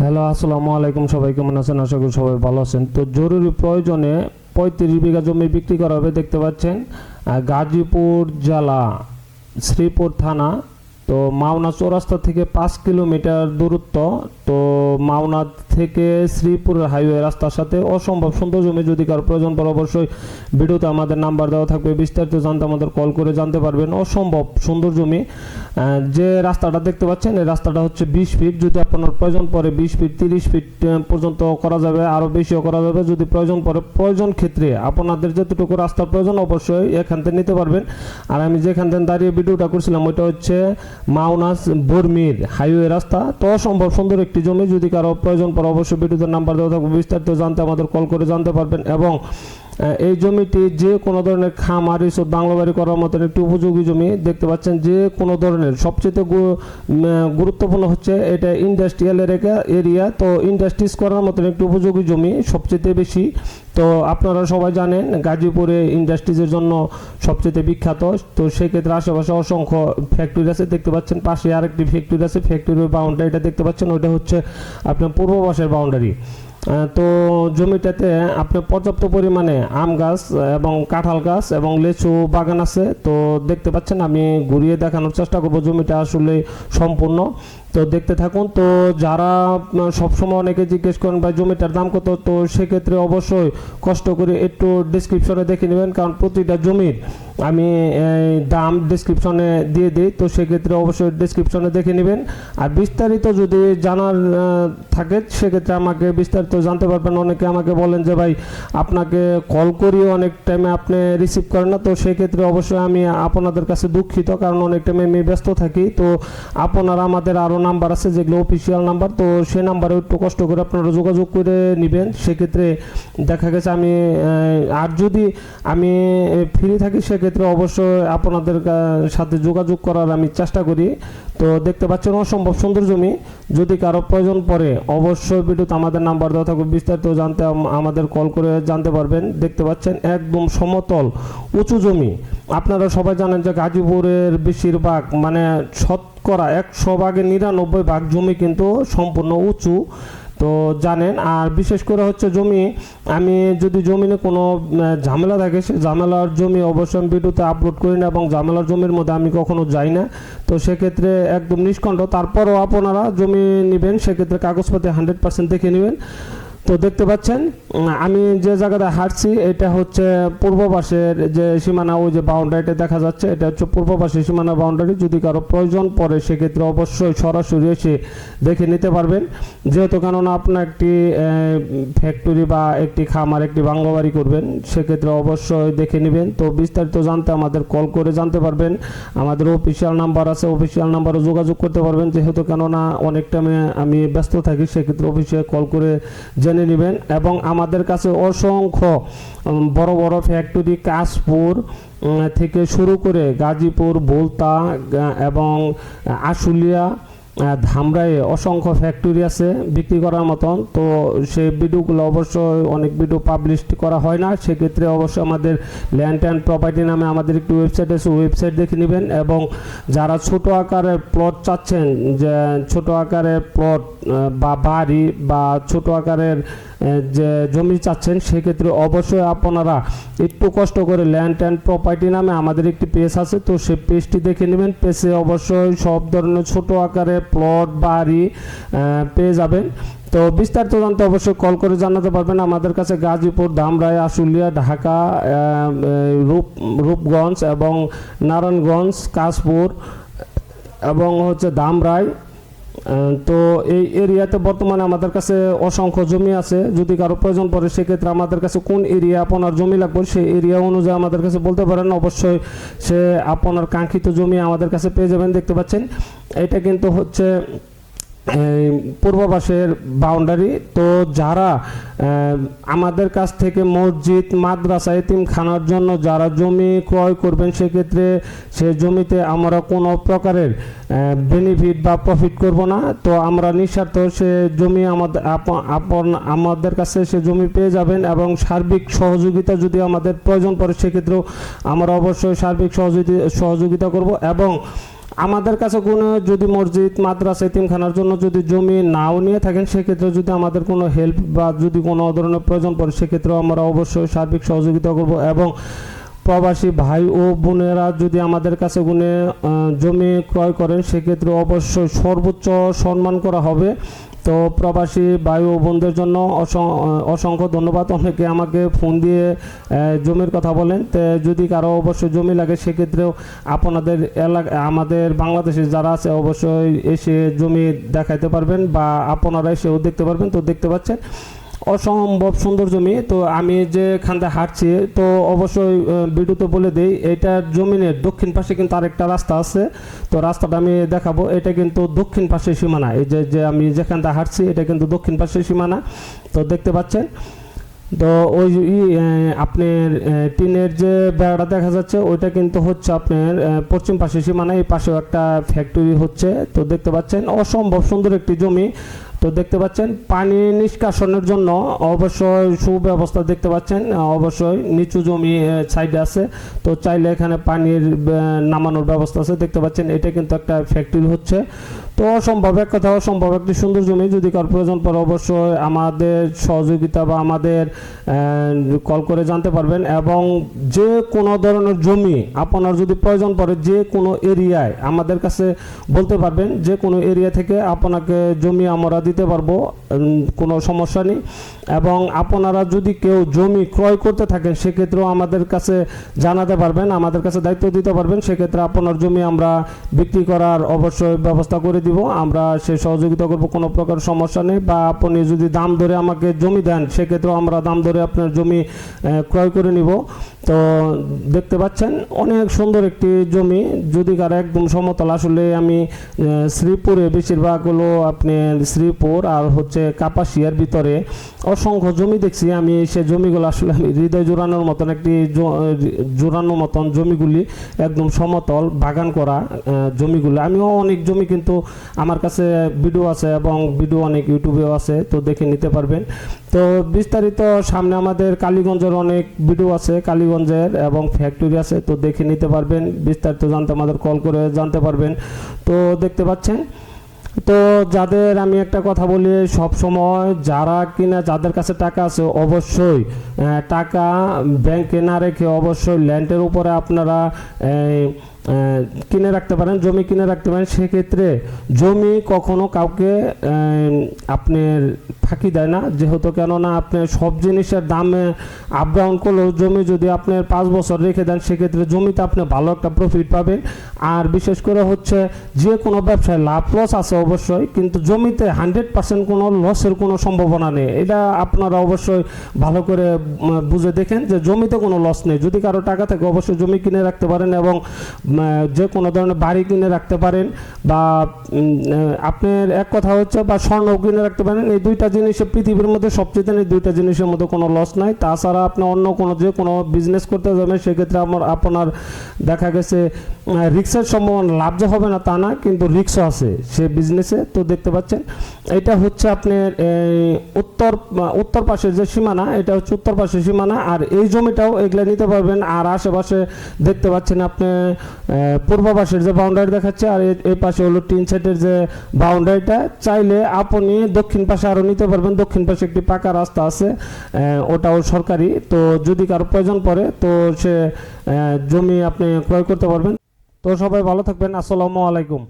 Hello, আসসালামু আলাইকুম। সবাই কেমন আছেন? আশা করি সবাই ভালো আছেন। তো জরুরি প্রয়োজনে পঁয়ত্রিশ বিঘা জমি বিক্রি করা হবে, দেখতে পাচ্ছেন। গাজীপুর জেলা, শ্রীপুর থানা, তো মাওনা চৌরাস্তা থেকে পাঁচ কিলোমিটার দূরত্ব। তো মাওনা থেকে শ্রীপুরের হাইওয়ে রাস্তার সাথে অসম্ভব সুন্দর জমি যদি কারও প্রয়োজন পড়ে, অবশ্যই ভিডিওতে আমাদের নাম্বার দেওয়া থাকবে। বিস্তারিত জানতে আমাদের কল করে জানতে পারবেন। অসম্ভব সুন্দর জমি। যে রাস্তাটা দেখতে পাচ্ছেন, এই রাস্তাটা হচ্ছে বিশ ফিট। যদি আপনার প্রয়োজন পড়ে বিশ ফিট, তিরিশ ফিট পর্যন্ত করা যাবে আরও বেশিও করা যাবে। যদি প্রয়োজন পড়ে, প্রয়োজন ক্ষেত্রে আপনাদের যতটুকু রাস্তার প্রয়োজন, অবশ্যই এখান থেকে নিতে পারবেন। আর আমি যেখান থেকে দাঁড়িয়ে ভিডিওটা করছিলাম, ওইটা হচ্ছে মাওনাস বর্মির হাইওয়ে রাস্তা। তো অসম্ভব সুন্দর একটি জমি যদি কারও প্রয়োজন পড়ে, অবশ্যই ভিডিওতে নাম্বার দেওয়া থাকবে। বিস্তারিত জানতে আমাদের কল করে জানতে পারবেন এবং এই জমিটি যে কোনো ধরনের খামার এসব বাংলা বাড়ি করার মতন একটি উপযোগী জমি দেখতে পাচ্ছেন যে কোনো ধরনের। সবচেয়ে গুরুত্বপূর্ণ হচ্ছে এটা ইন্ডাস্ট্রিয়াল এরিয়া তো ইন্ডাস্ট্রিজ করার মতন একটি উপযোগী জমি সবচেয়ে বেশি। তো আপনারা সবাই জানেন গাজীপুরে ইন্ডাস্ট্রিজের জন্য সবচেয়ে বিখ্যাত। তো সেক্ষেত্রে আশেপাশে অসংখ্য ফ্যাক্টরি আছে। দেখতে পাচ্ছেন পাশে আরেকটি ফ্যাক্টরি আছে। ফ্যাক্টরির বাউন্ডারিটা দেখতে পাচ্ছেন। ওইটা হচ্ছে আপনার পূর্ব পাশের বাউন্ডারি তো জমিটাতে আপনি পর্যাপ্ত পরিমাণে আম গাছ এবং কাঁঠাল গাছ এবং লেচু বাগান আছে। তো দেখতে পাচ্ছেন, আমি ঘুরিয়ে দেখানোর চেষ্টা করব জমিটা আসলে সম্পূর্ণ। তো দেখতে থাকুন, তো যারা সবসময় অনেকে জিজ্ঞেস করেন, ভাই, জমিটার দাম কত? তো সেক্ষেত্রে অবশ্যই কষ্ট করে একটু ডিসক্রিপশনে দেখে নেবেন, কারণ প্রতিটা জমির আমি দাম ডিসক্রিপশনে দিয়ে দিই। তো সেক্ষেত্রে অবশ্যই ডিসক্রিপশনে দেখে নেবেন। আর বিস্তারিত যদি জানার থাকে, সেক্ষেত্রে আমাকে বিস্তারিত জানতে পারবেন। অনেকে আমাকে বলেন যে, ভাই, আপনাকে কল করিও, অনেক টাইমে আপনি রিসিভ করেন না। তো সেক্ষেত্রে অবশ্যই আমি আপনাদের কাছে দুঃখিত, কারণ অনেক টাইমে আমি ব্যস্ত থাকি। তো আপনারা আমাদের আরও নাম্বার আছে, যেগুলো অফিসিয়াল নাম্বার, তো সেই নাম্বারে একটু কষ্ট করে আপনারা যোগাযোগ করে নেবেন। সেক্ষেত্রে দেখা গেছে আমি আর যদি আমি ফ্রি থাকি, সেক্ষেত্রে অবশ্যই আপনাদের সাথে যোগাযোগ করার আমি চেষ্টা করি। তো দেখতে পাচ্ছেন, অসম্ভব সুন্দর জমি। যদি কারও প্রয়োজন পড়ে, অবশ্যই ভিডিওতে আমাদের নাম্বার দেওয়া থাকবে। বিস্তারিত জানতে আমাদের কল করে জানতে পারবেন। দেখতে পাচ্ছেন, একদম সমতল, উঁচু জমি। আপনারা সবাই জানেন যে গাজীপুরের বেশিরভাগ মানে শতকরা একশো ভাগের নিরানব্বই ভাগ জমি কিন্তু সম্পূর্ণ উঁচু। তো জানেন, আর বিশেষ করে হচ্ছে জমি, আমি যদি জমিনে কোনো ঝামেলা থাকে, সে ঝামেলার জমি অবশ্যই ভিডিওতে আপলোড করি না এবং ঝামেলার জমির মধ্যে আমি কখনো যাই না। তো সেক্ষেত্রে একদম নিষ্কণ্ঠ। তারপরও আপনারা জমি নেবেন, সেক্ষেত্রে কাগজপত্রে হান্ড্রেড পার্সেন্ট দেখে নেবেন। তো দেখতে পাচ্ছেন আমি যে জায়গাটা হাঁটছি, এটা হচ্ছে পূর্ব পাশের যে সীমানা, ওই যে বাউন্ডারিটা দেখা যাচ্ছে, এটা হচ্ছে পূর্ব পাশের সীমানা বাউন্ডারি যদি কারও প্রয়োজন পড়ে, সেক্ষেত্রে অবশ্যই সরাসরি এসে দেখে নিতে পারবেন। যেহেতু কেননা আপনার একটি ফ্যাক্টরি বা একটি খামার, একটি বাংলা বাড়ি করবেন, সেক্ষেত্রে অবশ্যই দেখে নেবেন। তো বিস্তারিত জানতে আমাদের কল করে জানতে পারবেন। আমাদের অফিসিয়াল নাম্বার আছে অফিসিয়াল নাম্বারে যোগাযোগ করতে পারবেন। যেহেতু কেননা অনেক টাইমে আমি ব্যস্ত থাকি, সেক্ষেত্রে অফিসে কল করে জেনে নেবেন এবং আমাদের কাছে অসংখ্য বড় বড় ফ্যাক্টরি কাশপুর থেকে শুরু করে গাজীপুর, বোলতা এবং আশুলিয়া ধামরায়ে অসংখ্য ফ্যাক্টরি আছে বিক্রি করার মতন। তো সেই ভিডিওগুলো অবশ্যই অনেক ভিডিও পাবলিশ করা হয় না। সেক্ষেত্রে অবশ্যই আমাদের ল্যান্ড অ্যান্ড প্রপার্টি নামে আমাদের একটি ওয়েবসাইট আছে ওয়েবসাইট দেখে নেবেন। এবং যারা ছোট আকারের প্লট চাচ্ছেন, যে ছোট আকারের প্লট বা বাড়ি বা ছোট আকারের জমি চাচ্ছেন সেক্ষেত্রে অবশ্যই আপনারা একটু কষ্ট করে ল্যান্ড অ্যান্ড প্রপার্টি নামে আমাদের একটি পেজ আছে তো সেই পেজটি দেখে নেবেন। পেজে অবশ্যই সব ধরনের ছোট আকারে প্লট বাড়ি পেয়ে যাবেন। তো বিস্তারিত জানতে অবশ্যই কল করে জানাতে পারবেন আমাদের কাছে গাজীপুর ধামরাই আশুলিয়া ঢাকা রূপ রূপগঞ্জ এবং নারায়ণগঞ্জ কাশপুর এবং হচ্ছে আহ, তো এই এরিয়াতে বর্তমানে আমাদের কাছে অসংখ্য জমি আছে। যদি কারও প্রয়োজন পড়ে, সেক্ষেত্রে আমাদের কাছে কোন এরিয়া আপনার জমি লাগবে, সেই এরিয়া অনুযায়ী আমাদের কাছে বলতে পারেন। অবশ্যই সে আপনার কাঙ্ক্ষিত জমি আমাদের কাছে পেয়ে যাবেন, দেখতে পাচ্ছেন। এটা কিন্তু হচ্ছে পূর্ব পাশের বাউন্ডারি তো যারা আমাদের কাছ থেকে মসজিদ, মাদ্রাসা, এতিমখানার জন্য যারা জমি ক্রয় করবেন, সেক্ষেত্রে সে জমিতে আমরা কোনো প্রকারের বেনিফিট বা প্রফিট করব না। তো আমরা নিঃস্বার্থ সে জমি আমাদের আপ- আপন, আমাদের কাছে সে জমি পেয়ে যাবেন এবং সার্বিক সহযোগিতা যদি আমাদের প্রয়োজন পড়ে, সেক্ষেত্রেও আমরা অবশ্যই সার্বিক সহযোগিতা সহযোগিতা করব এবং আমাদের কাছে কোনো যদি মসজিদ, মাদ্রাসা, এতিমখানার জন্য যদি জমি নাও নিয়ে থাকেন, সেক্ষেত্রে যদি আমাদের কোনো হেল্প বা যদি কোনো ধরনের প্রয়োজন পড়ে, সেক্ষেত্রেও আমরা অবশ্যই সার্বিক সহযোগিতা করব এবং প্রবাসী ভাই ও বোনেরা যদি আমাদের কাছে গুনে জমি ক্রয় করেন, সেক্ষেত্রে অবশ্যই সর্বোচ্চ সম্মান করা হবে। তো প্রবাসী বায়ু বোনদের জন্য অসং- অসংখ্য ধন্যবাদ। অনেকে আমাকে ফোন দিয়ে জমির কথা বলেন। তো যদি কারও অবশ্যই জমি লাগে, সেক্ষেত্রেও আপনাদের এলাকা, আমাদের বাংলাদেশে যারা আছে, অবশ্যই এসে জমি দেখাইতে পারবেন বা আপনারা এসেও দেখতে পারবেন। তো দেখতে পাচ্ছেন অসম্ভব সুন্দর জমি। তো আমি যে খানতে হাঁটছি, তো অবশ্যই ভিডিওতে বলে দিই এটার জমিনের দক্ষিণ পাশে কিন্তু আরেকটা রাস্তা আছে। তো রাস্তাটা আমি দেখাবো, এটা কিন্তু দক্ষিণ পাশের সীমানা। এই যে যে আমি যেখানটা হাঁটছি, এটা কিন্তু দক্ষিণ পাশের সীমানা। তো দেখতে পাচ্ছেন? তো ওই আপনার টিনের যে বেড়াটা দেখা যাচ্ছে, ওইটা কিন্তু হচ্ছে আপনার পশ্চিম পাশে সীমানা। এই পাশেও একটা ফ্যাক্টরি হচ্ছে। তো দেখতে পাচ্ছেন, অসম্ভব সুন্দর একটি জমি। তো দেখতে পাচ্ছেন, পানি নিষ্কাশনের জন্য অবশ্যই সুব্যবস্থা দেখতে পাচ্ছেন অবশ্যই নিচু জমি সাইডে আছে। তো চাইলে এখানে পানির নামানোর ব্যবস্থা আছে। দেখতে পাচ্ছেন, এটা কিন্তু একটা ফ্যাক্টরি হচ্ছে। তো অসম্ভব, এক কথা অসম্ভব, একটি সুন্দর জমি। যদি কার প্রয়োজন পড়ে, অবশ্যই আমাদের সহযোগিতা বা আমাদের কল করে জানতে পারবেন। এবং যে কোনো ধরনের জমি আপনার যদি প্রয়োজন পড়ে, যে কোনো এরিয়ায় আমাদের কাছে বলতে পারবেন, যে কোনো এরিয়া থেকে আপনাকে জমি আমরা দিতে পারব কোনো সমস্যা নেই। এবং আপনারা যদি কেউ জমি ক্রয় করতে থাকেন, সেক্ষেত্রেও আমাদের কাছে জানাতে পারবেন, আমাদের কাছে দায়িত্ব দিতে পারবেন। সেক্ষেত্রে আপনার জমি আমরা বিক্রি করার অবশ্যই ব্যবস্থা করে দিব। আমরা সে সহযোগিতা করব, কোনো প্রকার সমস্যা নেই। বা আপনি যদি দাম ধরে আমাকে জমি দেন, সেক্ষেত্রেও আমরা দাম ধরে আপনার জমি ক্রয় করে নিব। তো দেখতে পাচ্ছেন, অনেক সুন্দর একটি জমি। যদি কারও একদম সমতল, আসলে আমি শ্রীপুরে বেশিরভাগ হলো আপনার শ্রীপুর আর হচ্ছে কাপাসিয়ার ভিতরে অসংখ্য জমি দেখছি। আমি সে জমিগুলো আসলে আমি হৃদয় জোড়ানোর মতন একটি জ- জোড়ানোর মতন জমিগুলি একদম সমতল বাগান করা জমিগুলো। আমিও অনেক জমি কিন্তু আমার কাছে ভিডিও আছে এবং ভিডিও অনেক ইউটিউবেও আছে, তো দেখে নিতে পারবেন। তো বিস্তারিত সামনে আমাদের কালীগঞ্জের অনেক ভিডিও আছে, কালীগঞ্জের এবং ফ্যাক্টরি আছে, তো দেখে নিতে পারবেন। বিস্তারিত জানতে আমাদের কল করে জানতে পারবেন। তো দেখতে পাচ্ছেন তো যাদের আমি একটা কথা বলি, সব সময় যারা কিনা যাদের কাছে টাকা আছে, অবশ্যই টাকা ব্যাংকে না রেখে অবশ্যই ল্যান্ডের উপরে আপনারা কিনে রাখতে পারেন জমি কিনে রাখতে পারেন সেক্ষেত্রে জমি কখনো কাউকে আহ, আপনার ফাঁকি দেয় না। যেহেতু কেননা আপনি সব জিনিসের দামে আপ ডাউন করলেও জমি যদি আপনার পাঁচ বছর রেখে দেন সেক্ষেত্রে জমিতে আপনি ভালো একটা প্রফিট পাবেন। আর বিশেষ করে হচ্ছে যে কোনো ব্যবসায় লাভ লস আছে অবশ্যই কিন্তু জমিতে হান্ড্রেড পার্সেন্ট কোনো লসের কোনো সম্ভাবনা নেই। এটা আপনারা অবশ্যই ভালো করে বুঝে দেখেন যে জমিতে কোনো লস নেই। যদি কারও টাকা থাকে অবশ্যই জমি কিনে রাখতে পারেন এবং যে কোনো ধরনের বাড়ি কিনে রাখতে পারেন বা আপনার এক কথা হচ্ছে বা স্বর্ণ কিনে রাখতে পারেন, এই দুইটা জিনিসে পৃথিবীর মধ্যে সবচেয়ে এই দুইটা জিনিসের মধ্যে কোনো লস নাই। তাছাড়া আপনি অন্য কোনো যে কোনো বিজনেস করতে যাবেন, সেক্ষেত্রে আমার, আপনার দেখা গেছে রিক্সের সম্ভাবনা লাভ যে হবে না তা না, কিন্তু রিক্সও আছে সে বিজনেসে তো দেখতে পাচ্ছেন। এটা হচ্ছে আপনার উত্তর উত্তর পাশের যে সীমানা, এটা হচ্ছে উত্তর পাশের সীমানা, আর এই জমিটাও এগুলো নিতে পারবেন, আর আশেপাশে দেখতে পাচ্ছেন আপনি পূর্ব পাশের যে বাউন্ডারি দেখাচ্ছে, আর এই পাশে হলো টিন সেটের যে বাউন্ডারিটা চাইলে আপনি দক্ষিণ পাশে আরও নিতে পারবেন। দক্ষিণ পাশে একটি পাকা রাস্তা আছে ওটাও সরকারি। তো যদি কারও প্রয়োজন পড়ে, তো সে জমি আপনি ক্রয় করতে পারবেন। তো সবাই ভালো থাকবেন। আসসালামু আলাইকুম।